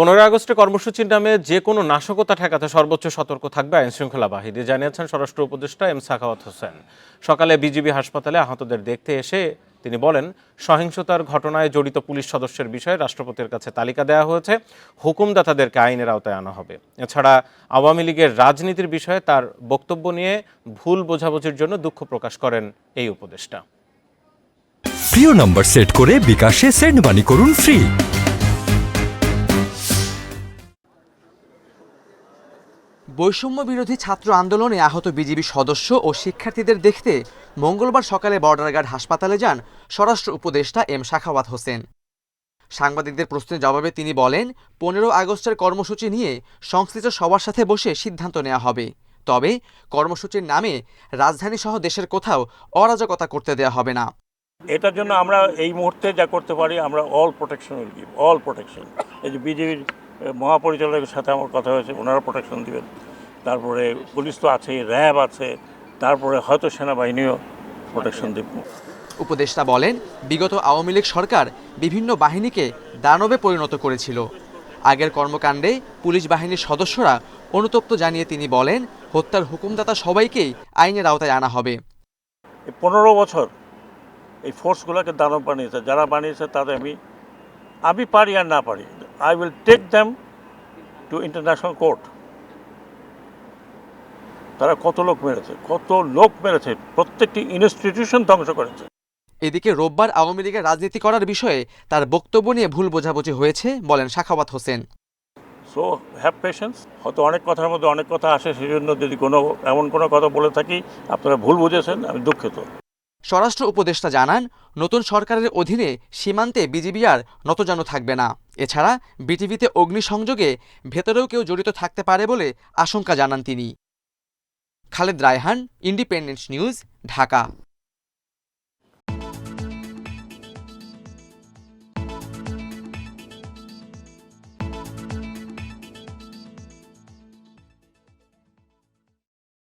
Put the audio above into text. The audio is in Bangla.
পনেরোই আগস্টে কর্মসূচির নামে যে কোনো নাশকতা ঠেকাতে সর্বোচ্চ সতর্ক থাকবে আইন শৃঙ্খলা বাহিনী, জানিয়েছেন স্বরাষ্ট্র উপদেষ্টা এম সাখাওয়াত হোসেন। সকালে বিজিবি হাসপাতালে আহতদের দেখতে এসে তিনি বলেন, সহিংসতার ঘটনায় জড়িত পুলিশ সদস্যের বিষয়ে রাষ্ট্রপতির কাছে তালিকা দেওয়া হয়েছে, হুকুমদাতাদেরকে আইনের আওতায় আনা হবে। এছাড়া আওয়ামী লীগের রাজনীতির বিষয়ে তার বক্তব্য নিয়ে ভুল বোঝাবুঝির জন্য দুঃখ প্রকাশ করেন এই উপদেষ্টা। প্রিয় নম্বর সেট করে বিকাশে সেন্ড মানি করুন ফ্রি। বৈষম্য বিরোধী ছাত্র আন্দোলনে আহত বিজিবি সদস্য ও শিক্ষার্থীদের দেখতে মঙ্গলবার সকালে বর্ডার গার্ড হাসপাতালে যান স্বরাষ্ট্র উপদেষ্টা এম শাখাওয়াত হোসেন। সাংবাদিকদের প্রশ্নের জবাবে তিনি বলেন, পনেরো আগস্টের কর্মসূচি নিয়ে সংশ্লিষ্ট সবার সাথে বসে সিদ্ধান্ত নেওয়া হবে। তবে কর্মসূচির নামে রাজধানী সহ দেশের কোথাও অরাজকতা করতে দেওয়া হবে না। এটার জন্য আমরা এই মুহূর্তে যা করতে পারি, আমরা all protection will give all protection এই যে বিজেপির মহাপরিচালকের সাথে আমার কথা হয়েছে ওনারা প্রোটেকশন দিবেন। তারপরে পুলিশ তো আছে র্যাব আছে তারপরে হয়তো সেনাবাহিনীও প্রোটেকশন দেবে। উপদেষ্টা বলেন বিগত আওয়ামী লীগ সরকার বিভিন্ন বাহিনীকে দানবে পরিণত করেছিল। আগের কর্মকাণ্ডে পুলিশ বাহিনীর সদস্যরা অনুতপ্ত জানিয়ে তিনি বলেন হত্যার হুকুমদাতা সবাইকেই আইনের আওতায় আনা হবে। পনেরো বছর এই ফোর্সগুলোকে দানব বানিয়েছে যারা বানিয়েছে তাদের আমি আমি পারি আর না পারি। I will take them to international court তারা কত লোক মেরেছে? কত লোক মেরেছে? প্রত্যেকটি ইনস্টিটিউশন ধ্বংস করেছে। এদিকে রোববার আওয়ামী লীগের রাজনীতি করার বিষয়ে তার বক্তব্য নিয়ে ভুল বোঝাবুঝি হয়েছে বলেন Shakhawat Hossain. So have patience হয়তো অনেক কথার মধ্যে অনেক কথা আসে সেই জন্য যদি কোনো এমন কোনো কথা বলে থাকি আপনারা ভুল বুঝেছেন আমি দুঃখিত। স্বরাষ্ট্র উপদেষ্টা জানান, নতুন সরকারের অধীনে সীমান্তে বিজিবি আর নতজানু থাকবে না। এছাড়া বিটিভিতে অগ্নিসংযোগে ভেতরেও কেউ জড়িত থাকতে পারে বলে আশঙ্কা জানান তিনি। Khaled Raihan, Independence News, Dhaka.